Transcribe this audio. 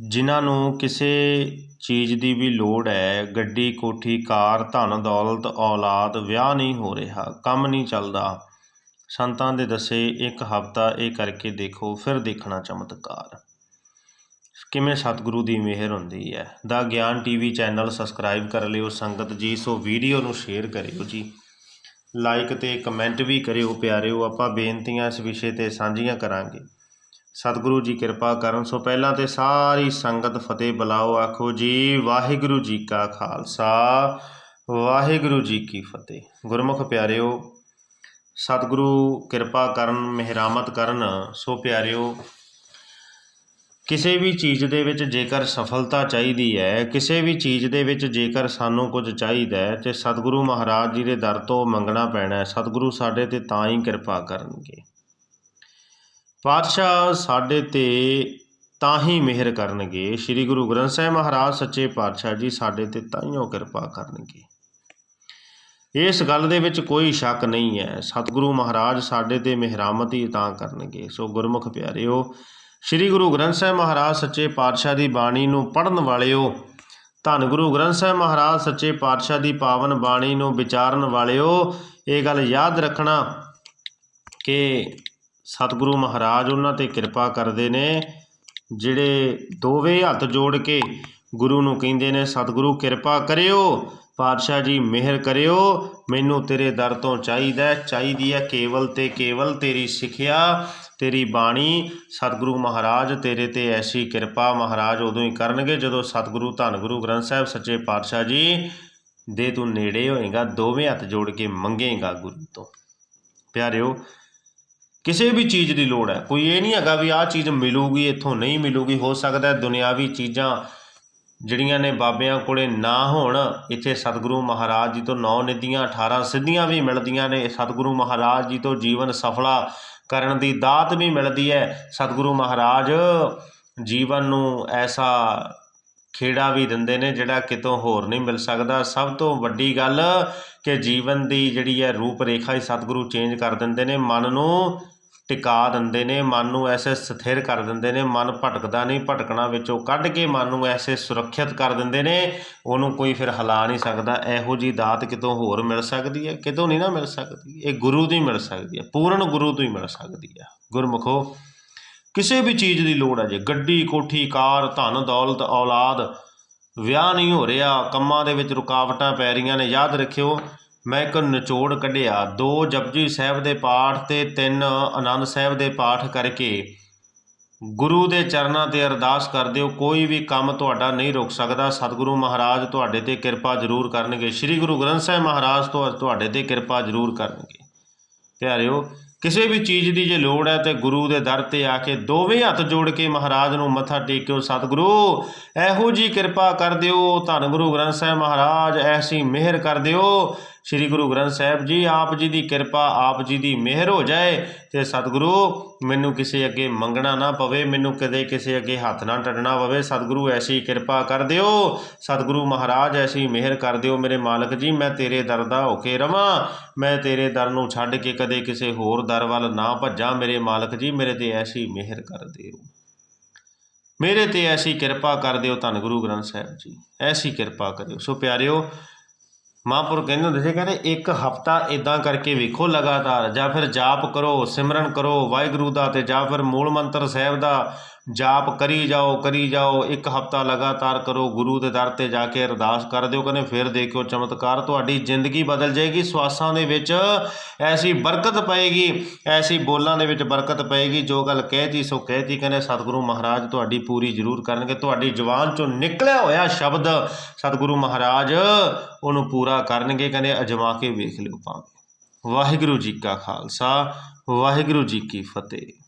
ਜਿਨ੍ਹਾਂ ਨੂੰ ਕਿਸੇ ਚੀਜ਼ ਦੀ ਵੀ ਲੋੜ ਹੈ, ਗੱਡੀ, ਕੋਠੀ, ਕਾਰ, ਧਨ, ਦੌਲਤ, ਔਲਾਦ, ਵਿਆਹ ਨਹੀਂ ਹੋ ਰਿਹਾ, ਕੰਮ ਨਹੀਂ ਚੱਲਦਾ। ਸੰਤਾਂ ਦੇ ਦੱਸੇ ਇੱਕ ਹਫ਼ਤਾ ਇਹ ਕਰਕੇ ਦੇਖੋ, ਫਿਰ ਦੇਖਣਾ ਚਮਤਕਾਰ। ਕਿਵੇਂ ਸਤਿਗੁਰੂ ਦੀ ਮਿਹਰ ਹੁੰਦੀ ਹੈ। ਦਾ ਗਿਆਨ ਟੀਵੀ ਚੈਨਲ ਸਬਸਕ੍ਰਾਈਬ ਕਰ ਲਿਓ, ਸੰਗਤ ਜੀ, ਸੋ ਵੀਡੀਓ ਨੂੰ ਸ਼ੇਅਰ ਕਰਿਓ ਜੀ। ਲਾਈਕ ਤੇ ਕਮੈਂਟ ਵੀ ਕਰਿਓ ਪਿਆਰਿਓ, ਆਪਾਂ ਬੇਨਤੀਆਂ ਇਸ ਵਿਸ਼ੇ ਤੇ ਸਾਂਝੀਆਂ ਕਰਾਂਗੇ। ਸਤਿਗੁਰੂ ਜੀ ਕਿਰਪਾ ਕਰਨ। ਸੋ ਪਹਿਲਾਂ ਤੇ ਸਾਰੀ ਸੰਗਤ ਫਤਿਹ ਬੁਲਾਓ, ਆਖੋ ਜੀ, ਵਾਹਿਗੁਰੂ ਜੀ ਕਾ ਖਾਲਸਾ, ਵਾਹਿਗੁਰੂ ਜੀ ਕੀ ਫਤਿਹ। ਗੁਰਮੁਖ ਪਿਆਰਿਓ, ਸਤਿਗੁਰੂ ਕਿਰਪਾ ਕਰਨ, ਮਿਹਰਾਮਤ ਕਰਨ। ਸੋ ਪਿਆਰਿਓ, ਕਿਸੇ ਵੀ ਚੀਜ਼ ਦੇ ਵਿੱਚ ਜੇਕਰ ਸਫਲਤਾ ਚਾਹੀਦੀ ਹੈ, ਕਿਸੇ ਵੀ ਚੀਜ਼ ਦੇ ਵਿੱਚ ਜੇਕਰ ਸਾਨੂੰ ਕੁਝ ਚਾਹੀਦਾ ਹੈ, ਤੇ ਸਤਿਗੁਰੂ ਮਹਾਰਾਜ ਜੀ ਦੇ ਦਰ ਤੋਂ ਮੰਗਣਾ ਪੈਣਾ ਹੈ। ਸਤਿਗੁਰੂ ਸਾਡੇ ਤੇ ਤਾਂ ਹੀ ਕਿਰਪਾ ਕਰਨਗੇ। ਪਾਤਸ਼ਾਹ ਸਾਡੇ ਤੇ ਤਾਂ ਹੀ ਮਿਹਰ ਕਰਨਗੇ। ਸ੍ਰੀ ਗੁਰੂ ਗ੍ਰੰਥ ਸਾਹਿਬ ਮਹਾਰਾਜ ਸੱਚੇ ਪਾਤਸ਼ਾਹ ਜੀ ਸਾਡੇ ਤੇ ਤਾਈਓ ਕਿਰਪਾ ਕਰਨਗੇ। ਇਸ ਗੱਲ ਦੇ ਵਿੱਚ ਕੋਈ ਸ਼ੱਕ ਨਹੀਂ ਹੈ। ਸਤਿਗੁਰੂ ਮਹਾਰਾਜ ਸਾਡੇ ਤੇ ਮਿਹਰਾਮਤ ਹੀ ਤਾਂ ਕਰਨਗੇ। ਸੋ ਗੁਰਮੁਖ ਪਿਆਰਿਓ, ਸ੍ਰੀ ਗੁਰੂ ਗ੍ਰੰਥ ਸਾਹਿਬ ਮਹਾਰਾਜ ਸੱਚੇ ਪਾਤਸ਼ਾਹ ਦੀ ਬਾਣੀ ਨੂੰ ਪੜਨ ਵਾਲਿਓ, ਧੰਨ ਗੁਰੂ ਗ੍ਰੰਥ ਸਾਹਿਬ ਮਹਾਰਾਜ ਸੱਚੇ ਪਾਤਸ਼ਾਹ ਦੀ ਪਾਵਨ ਬਾਣੀ ਨੂੰ ਵਿਚਾਰਨ ਵਾਲਿਓ, ਇਹ ਗੱਲ ਯਾਦ ਰੱਖਣਾ ਕਿ ਸਤਿਗੁਰੂ ਮਹਾਰਾਜ ਉਹਨਾਂ ਤੇ ਕਿਰਪਾ ਕਰਦੇ ਨੇ, ਜਿਹੜੇ ਦੋਵੇਂ ਹੱਥ ਜੋੜ ਕੇ ਗੁਰੂ ਨੂੰ ਕਹਿੰਦੇ ਨੇ, ਸਤਿਗੁਰੂ, ਕਿਰਪਾ ਕਰਿਓ, ਪਾਤਸ਼ਾਹ ਜੀ, ਮਿਹਰ ਕਰਿਓ, ਮੈਨੂੰ ਤੇਰੇ ਦਰ ਤੋਂ ਚਾਹੀਦਾ ਚਾਹੀਦੀ ਹੈ ਕੇਵਲ ਤੇ ਕੇਵਲ ਤੇਰੀ ਸਿੱਖਿਆ, ਤੇਰੀ ਬਾਣੀ। ਸਤਿਗੁਰੂ ਮਹਾਰਾਜ ਤੇਰੇ ਤੇ ਐਸੀ ਕਿਰਪਾ ਮਹਾਰਾਜ ਉਦੋਂ ਹੀ ਕਰਨਗੇ ਜਦੋਂ ਸਤਿਗੁਰੂ ਧੰਨ ਗੁਰੂ ਗ੍ਰੰਥ ਸਾਹਿਬ ਸੱਚੇ ਪਾਤਸ਼ਾਹ ਜੀ ਦੇ ਤੂੰ ਨੇੜੇ ਹੋਏਗਾ, ਦੋਵੇਂ ਹੱਥ ਜੋੜ ਕੇ ਮੰਗੇਗਾ ਗੁਰੂ ਤੋਂ। ਪਿਆਰਿਓ ਕਿਸੇ ਵੀ ਚੀਜ਼ ਦੀ ਲੋੜ ਹੈ। ਕੋਈ ਇਹ ਨਹੀਂ ਹੈਗਾ ਵੀ ਆਹ ਚੀਜ਼ ਮਿਲੂਗੀ, ਇੱਥੋਂ ਨਹੀਂ ਮਿਲੂਗੀ। ਹੋ ਸਕਦਾ ਦੁਨਿਆਵੀ ਚੀਜ਼ਾਂ ਜਿਹੜੀਆਂ ਨੇ ਬਾਬਿਆਂ ਕੋਲੇ ਨਾ ਹੋਣ। ਇੱਥੇ ਸਤਿਗੁਰੂ ਮਹਾਰਾਜ ਜੀ ਤੋਂ ਨੌ ਨਿਧੀਆਂ 18 ਸਿੱਧੀਆਂ ਵੀ ਮਿਲਦੀਆਂ ਨੇ। ਸਤਿਗੁਰੂ ਮਹਾਰਾਜ ਜੀ ਤੋਂ ਜੀਵਨ ਸਫਲਾ ਕਰਨ ਦੀ ਦਾਤ ਵੀ ਮਿਲਦੀ ਹੈ। ਸਤਿਗੁਰੂ ਮਹਾਰਾਜ ਜੀਵਨ ਨੂੰ ਐਸਾ ਖੇੜਾ ਵੀ ਦਿੰਦੇ ਨੇ ਜਿਹੜਾ ਕਿਤੋਂ ਹੋਰ ਨਹੀਂ ਮਿਲ ਸਕਦਾ। ਸਭ ਤੋਂ ਵੱਡੀ ਗੱਲ ਕਿ ਜੀਵਨ ਦੀ ਜਿਹੜੀ ਹੈ ਰੂਪ ਰੇਖਾ ਹੀ ਸਤਿਗੁਰੂ ਚੇਂਜ ਕਰ ਦਿੰਦੇ ਨੇ। ਮਨ ਨੂੰ ਟਿਕਾ ਦਿੰਦੇ ਨੇ, ਮਨ ਨੂੰ ਐਸੇ ਸਥਿਰ ਕਰ ਦਿੰਦੇ ਨੇ, ਮਨ ਭਟਕਦਾ ਨਹੀਂ, ਭਟਕਣਾ ਵਿੱਚੋਂ ਕੱਢ ਕੇ ਮਨ ਨੂੰ ਐਸੇ ਸੁਰੱਖਿਅਤ ਕਰ ਦਿੰਦੇ ਨੇ, ਉਹਨੂੰ ਕੋਈ ਫਿਰ ਹਿਲਾ ਨਹੀਂ ਸਕਦਾ। ਇਹੋ ਜੀ ਦਾਤ ਕਿਤੋਂ ਹੋਰ ਮਿਲ ਸਕਦੀ ਹੈ? ਕਿਤੋਂ ਨਹੀਂ ਨਾ ਮਿਲ ਸਕਦੀ। ਇਹ ਗੁਰੂ ਦੀ ਮਿਲ ਸਕਦੀ ਹੈ, ਪੂਰਨ ਗੁਰੂ ਤੋਂ ਹੀ ਮਿਲ ਸਕਦੀ ਹੈ। ਗੁਰਮੁਖੋ, ਕਿਸੇ ਵੀ ਚੀਜ਼ ਦੀ ਲੋੜ ਹੈ ਜੇ। ਗੱਡੀ, ਕੋਠੀ, ਕਾਰ, ਧਨ, ਦੌਲਤ, ਔਲਾਦ, ਵਿਆਹ ਨਹੀਂ ਹੋ ਰਿਹਾ, ਕੰਮਾਂ ਦੇ ਵਿੱਚ ਰੁਕਾਵਟਾਂ ਪੈ ਰਹੀਆਂ ਨੇ। ਯਾਦ ਰੱਖਿਓ ਮੈਂ ਇੱਕ ਨਿਚੋੜ ਕੱਢਿਆ। ਦੋ ਜਪਜੀ ਸਾਹਿਬ ਦੇ ਪਾਠ ਤੇ ਤਿੰਨ ਆਨੰਦ ਸਾਹਿਬ ਦੇ ਪਾਠ ਕਰਕੇ ਗੁਰੂ ਦੇ ਚਰਨਾਂ ਤੇ ਅਰਦਾਸ ਕਰਦੇ ਹੋ ਕੋਈ ਵੀ ਕੰਮ ਤੁਹਾਡਾ ਨਹੀਂ ਰੁਕ ਸਕਦਾ। ਸਤਿਗੁਰੂ ਮਹਾਰਾਜ ਤੁਹਾਡੇ ਤੇ ਕਿਰਪਾ ਜ਼ਰੂਰ ਕਰਨਗੇ। ਸ੍ਰੀ ਗੁਰੂ ਗ੍ਰੰਥ ਸਾਹਿਬ ਮਹਾਰਾਜ ਤੋਂ ਤੁਹਾਡੇ ਤੇ ਕਿਰਪਾ ਜ਼ਰੂਰ ਕਰਨਗੇ। ਪਿਆਰਿਓ, ਕਿਸੇ ਵੀ ਚੀਜ਼ ਦੀ ਜੇ ਲੋੜ ਹੈ ਤੇ ਗੁਰੂ ਦੇ ਦਰ ਤੇ ਆ ਕੇ ਦੋਵੇਂ ਹੱਥ ਜੋੜ ਕੇ ਮਹਾਰਾਜ ਨੂੰ ਮੱਥਾ ਟੇਕਿਓ। ਸਤਿਗੁਰੂ, ਇਹੋ ਜੀ ਕਿਰਪਾ ਕਰ ਦਿਓ। ਧੰਨ ਗੁਰੂ ਗ੍ਰੰਥ ਸਾਹਿਬ ਮਹਾਰਾਜ, ਐਸੀ ਮਿਹਰ ਕਰ ਦਿਓ। ਸ੍ਰੀ ਗੁਰੂ ਗ੍ਰੰਥ ਸਾਹਿਬ ਜੀ, ਆਪ ਜੀ ਦੀ ਕਿਰਪਾ, ਆਪ ਜੀ ਦੀ ਮਿਹਰ ਹੋ ਜਾਏ ਤੇ ਸਤਿਗੁਰੂ, ਮੈਨੂੰ ਕਿਸੇ ਅੱਗੇ ਮੰਗਣਾ ਨਾ ਪਵੇ, ਮੈਨੂੰ ਕਦੇ ਕਿਸੇ ਅੱਗੇ ਹੱਥ ਨਾ ਟੱਡਣਾ ਪਵੇ। ਸਤਿਗੁਰੂ, ਐਸੀ ਕਿਰਪਾ ਕਰ ਦਿਓ। ਸਤਿਗੁਰੂ ਮਹਾਰਾਜ, ਐਸੀ ਮਿਹਰ ਕਰ ਦਿਓ। ਮੇਰੇ ਮਾਲਕ ਜੀ, ਮੈਂ ਤੇਰੇ ਦਰ ਦਾ ਹੋ ਕੇ ਰਵਾਂ। ਮੈਂ ਤੇਰੇ ਦਰ ਨੂੰ ਛੱਡ ਕੇ ਕਦੇ ਕਿਸੇ ਹੋਰ ਦਰ ਵੱਲ ਨਾ ਭੱਜਾਂ। ਮੇਰੇ ਮਾਲਕ ਜੀ, ਮੇਰੇ ਤੇ ਐਸੀ ਮਿਹਰ ਕਰ ਦਿਓ। ਮੇਰੇ ਤੇ ਐਸੀ ਕਿਰਪਾ ਕਰ ਦਿਓ ਧੰਨ ਗੁਰੂ ਗ੍ਰੰਥ ਸਾਹਿਬ ਜੀ। ਐਸੀ ਕਿਰਪਾ ਕਰਿਓ। ਸੋ ਪਿਆਰਿਓ ਮਹਾਂਪੁਰ ਕਹਿੰਦੇ ਹੁੰਦੇ ਸੀ, ਕਹਿੰਦੇ ਇੱਕ ਹਫਤਾ ਇਦਾਂ ਕਰਕੇ ਵੇਖੋ ਲਗਾਤਾਰ, ਜਾਂ ਫਿਰ ਜਾਪ ਕਰੋ, ਸਿਮਰਨ ਕਰੋ ਵਾਹਿਗੁਰੂ ਦਾ ਤੇ ਜਾਂ ਫਿਰ ਮੂਲ ਮੰਤਰ ਸਾਹਿਬ ਦਾ ਜਾਪ ਕਰੀ ਜਾਓ ਕਰੀ ਜਾਓ, ਇੱਕ ਹਫਤਾ ਲਗਾਤਾਰ ਕਰੋ, ਗੁਰੂ ਦੇ ਦਰ ਤੇ ਜਾ ਕੇ ਅਰਦਾਸ ਕਰ ਦਿਓ, ਕਹਿੰਦੇ ਫਿਰ ਦੇਖਿਓ ਚਮਤਕਾਰ, ਤੁਹਾਡੀ ਜ਼ਿੰਦਗੀ ਬਦਲ ਜਾਏਗੀ, ਸਵਾਸਾਂ ਦੇ ਵਿੱਚ ਐਸੀ ਬਰਕਤ ਪਏਗੀ, ਐਸੀ ਬੋਲਾਂ ਦੇ ਵਿੱਚ ਬਰਕਤ ਪਏਗੀ, ਜੋ ਗੱਲ ਕਹਿਤੀ ਸੋ ਕਹਿਤੀ, ਕਹਿੰਦੇ ਸਤਿਗੁਰੂ ਮਹਾਰਾਜ ਤੁਹਾਡੀ ਪੂਰੀ ਜ਼ਰੂਰ ਕਰਨਗੇ, ਤੁਹਾਡੀ ਜ਼ੁਬਾਨ ਚੋਂ ਨਿਕਲਿਆ ਹੋਇਆ ਸ਼ਬਦ ਸਤਿਗੁਰੂ ਮਹਾਰਾਜ ਉਹਨੂੰ ਪੂਰਾ ਕਰਨਗੇ, ਕਹਿੰਦੇ ਅਜਮਾ ਕੇ ਵੇਖ ਲਿਓ ਭਾਵੇਂ। ਵਾਹਿਗੁਰੂ ਜੀ ਕਾ ਖਾਲਸਾ, ਵਾਹਿਗੁਰੂ ਜੀ ਕੀ ਫਤਿਹ।